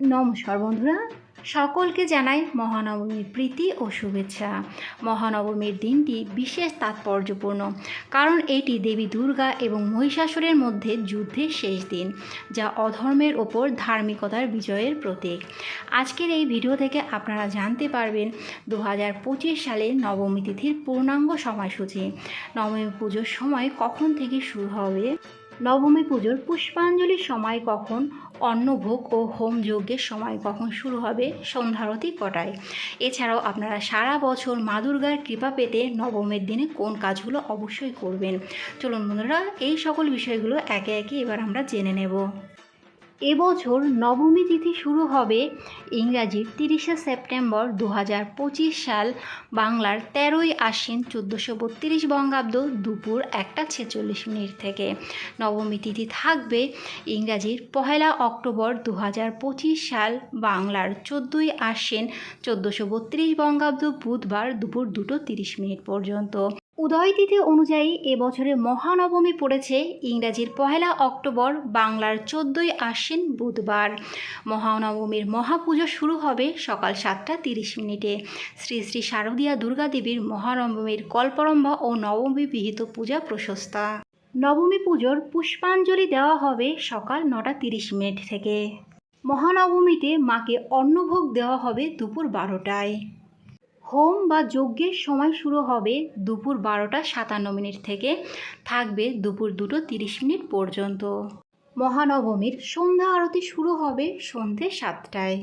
নমস্কার বন্ধুরা, সকলকে জানাই মহানবমীর প্রীতি ও শুভেচ্ছা। মহানবমীর দিনটি বিশেষ তাৎপর্যপূর্ণ, কারণ এটি দেবী দুর্গা এবং মহিষাসুরের মধ্যে যুদ্ধের শেষ দিন, যা অধর্মের ওপর ধার্মিকতার বিজয়ের প্রতীক। আজকের এই ভিডিও থেকে আপনারা জানতে পারবেন দু হাজার পঁচিশ সালের নবমী তিথির পূর্ণাঙ্গ সময়সূচি। নবমী পুজোর সময় কখন থেকে শুরু হবে? নবমী পুজোর পুষ্পাঞ্জলির সময় কখন, অন্নভোগ ও হোম যজ্ঞের সময় কখন শুরু হবে সন্ধ্যারতি কটায়? এছাড়াও আপনারা সারা বছর মা দুর্গার কৃপা পেতে নবমের দিনে কোন কাজগুলো অবশ্যই করবেন? চলুন বন্ধুরা, এই সকল বিষয়গুলো একে একে এবার আমরা জেনে নেব। এবছর নবমী তিথি শুরু হবে ইংরাজির তিরিশে সেপ্টেম্বর দু হাজার পঁচিশ সাল। বাংলার তেরোই আশ্বিন চোদ্দোশো বত্রিশ বঙ্গাব্দ দুপুর একটা ছেচল্লিশ মিনিট থেকে। নবমী তিথি থাকবে ইংরাজির পহেলা অক্টোবর দু হাজার পঁচিশ সাল। বাংলার চোদ্দোই আশ্বিন চোদ্দোশো বত্রিশ বঙ্গাব্দ বুধবার দুপুর দুটো তিরিশ মিনিট পর্যন্ত। উদয় তিথি অনুযায়ী এবছরে মহানবমী পড়েছে ইংরাজির পহেলা অক্টোবর, বাংলার চোদ্দোই আশ্বিন বুধবার। মহানবমীর মহাপুজো শুরু হবে সকাল সাতটা তিরিশ মিনিটে। শ্রী শ্রী শারদীয়া দুর্গা দেবীর মহানবমীর কল্পরম্ভা ও নবমী বিহিত পূজা প্রশস্তা। নবমী পুজোর পুষ্পাঞ্জলি দেওয়া হবে সকাল নটা তিরিশ মিনিট থেকে। মহানবমীতে মাকে অন্নভোগ দেওয়া হবে দুপুর বারোটায়। হোম বা যজ্ঞের সময় শুরু হবে দুপুর বারোটা সাতান্ন মিনিট থেকে, থাকবে দুপুর দুটো তিরিশ মিনিট পর্যন্ত। মহানবমীর সন্ধ্যা আরতি শুরু হবে সন্ধে সাতটায়।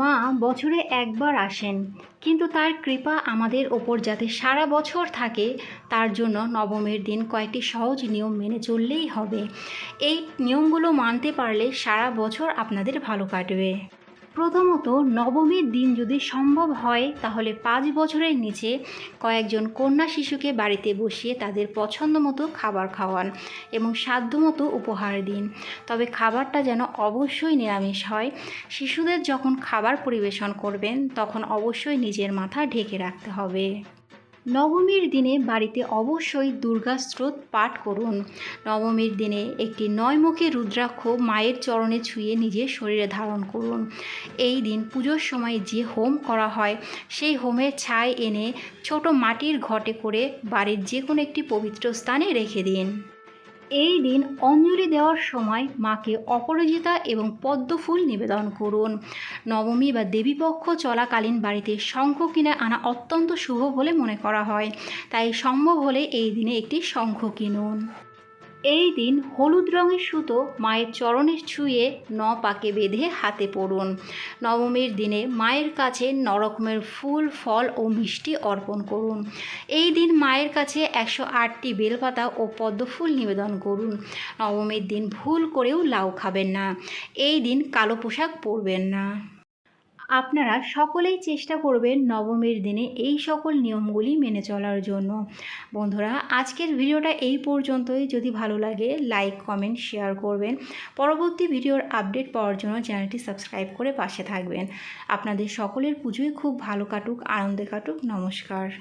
মা বছরে একবার আসেন, কিন্তু তার কৃপা আমাদের ওপর যাতে সারা বছর থাকে, তার জন্য নবমীর দিন কয়েকটি সহজ নিয়ম মেনে চললেই হবে। এই নিয়মগুলো মানতে পারলে সারা বছর আপনাদের ভালো কাটবে। প্রথমত নবমীর দিন যদি সম্ভব হয়, তাহলে পাঁচ বছরের নিচে কয়েকজন কন্যা শিশুকে বাড়িতে বসিয়ে তাদের পছন্দ মতো খাবার খাওয়ান এবং সাধ্যমতো উপহার দিন। তবে খাবারটা যেন অবশ্যই নিরামিষ হয়। শিশুদের যখন খাবার পরিবেশন করবেন, তখন অবশ্যই নিজের মাথা ঢেকে রাখতে হবে। নবমীর দিনে বাড়িতে অবশ্যই দুর্গা স্রোত পাঠ করুন। নবমীর দিনে একটি নয়মুখী রুদ্রাক্ষ মায়ের চরণে ছুঁয়ে নিজের শরীরে ধারণ করুন। এই দিন পুজোর সময় যে হোম করা হয়, সেই হোমের ছাই এনে ছোট মাটির ঘটে করে বাড়ির যে কোনো একটি পবিত্র স্থানে রেখে দিন। এই দিন অঞ্জলি দেওয়ার সময় মাকে অপরাজিতা এবং পদ্মফুল নিবেদন করুন। নবমী বা দেবীপক্ষ চলাকালীন বাড়িতে শঙ্খ কিনে আনা অত্যন্ত শুভ বলে মনে করা হয়। তাই সম্ভব হলে এই দিনে একটি শঙ্খ কিনুন। এই দিন হলুদ রঙের সুতো মায়ের চরণে ছুঁয়ে ন পাকে বেঁধে হাতে পড়ুন। নবমীর দিনে মায়ের কাছে নরকমের ফুল, ফল ও মিষ্টি অর্পণ করুন। এই দিন মায়ের কাছে একশো আটটি বেলপাতা ও পদ্মফুল নিবেদন করুন। নবমীর দিন ভুল করেও লাউ খাবেন না। এই দিন কালো পোশাক পরবেন না। আপনারা সকলেই চেষ্টা করবেন নবমীর দিনে এই সকল নিয়মগুলি মেনে চলার জন্য। বন্ধুরা, আজকের ভিডিওটা এই পর্যন্তই। যদি ভালো লাগে লাইক কমেন্ট শেয়ার করবেন। পরবর্তী ভিডিওর আপডেট পাওয়ার জন্য চ্যানেলটি সাবস্ক্রাইব করে পাশে থাকবেন। আপনাদের সকলের পুজোয় খুব ভালো কাটুক, আনন্দে কাটুক। নমস্কার।